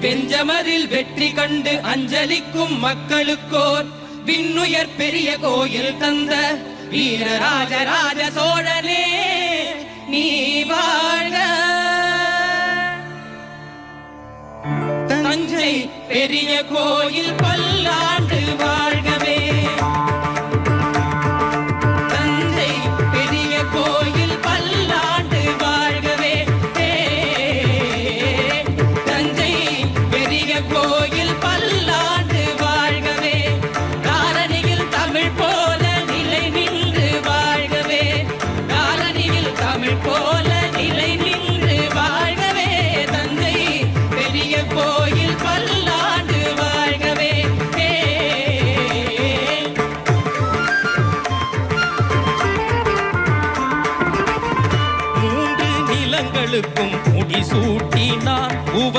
பெஞ்சமரில் வெற்றி கண்டு அஞ்சலிக்கும் மக்களுக்கோர். விண்ணுயர் பெரிய கோயில் தந்த வீரராஜராஜ சோழனே நீ வாழ்க. தஞ்சை பெரிய கோயில் பல்ல மூன்று முடிசூட்டினான் உவ